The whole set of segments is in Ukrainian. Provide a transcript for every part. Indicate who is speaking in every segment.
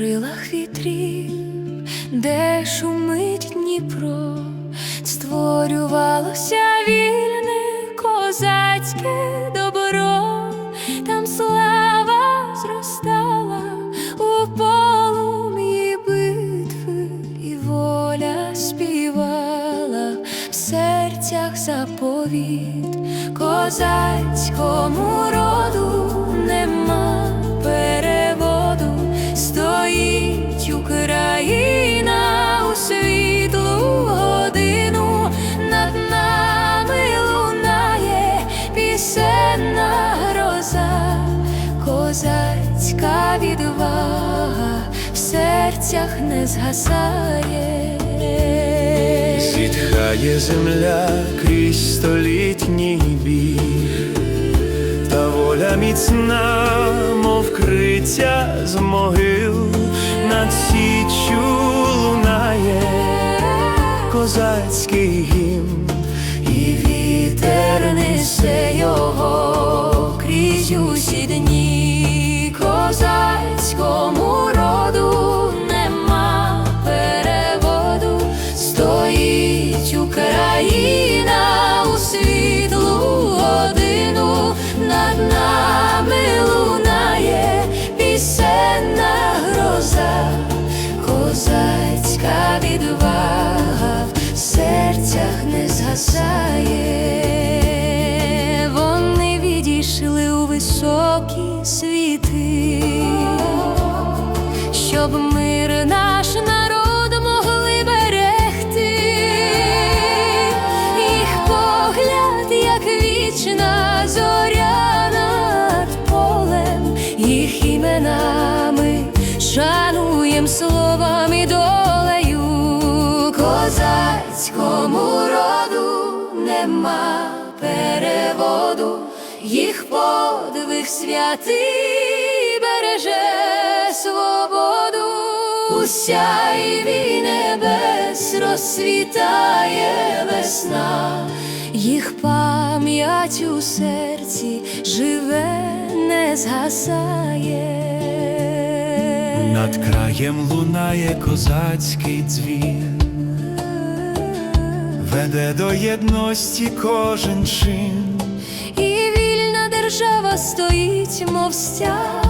Speaker 1: крилах вітрів, де шумить Дніпро, створювалося вільне козацьке добро, там слава зростала у полум'ї битви, і воля співала в серцях заповіт. Козацькому роду нема переводу, серцях не згасає.
Speaker 2: Зітхає земля крізь столітній бій, та воля міцна, мов криття з могил, над січчю лунає козацький
Speaker 1: Україна у світлу годину, над нами лунає пісенна гроза, козацька відвага в серцях не згасає, вони відійшли у високі світи, щоб мир козацькому роду нема переводу, їх подвиг святий береже свободу, у сяйві небес розсвітає весна, їх пам'ять у серці живе, не згасає.
Speaker 2: Над краєм лунає козацький дзвін, веде до єдності кожен чин.
Speaker 1: І вільна держава стоїть, мов стяг,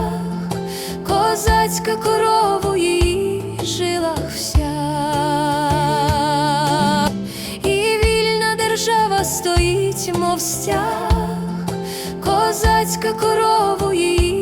Speaker 1: козацька корова у її жилах вся. І вільна держава стоїть, мов стяг, козацька корова її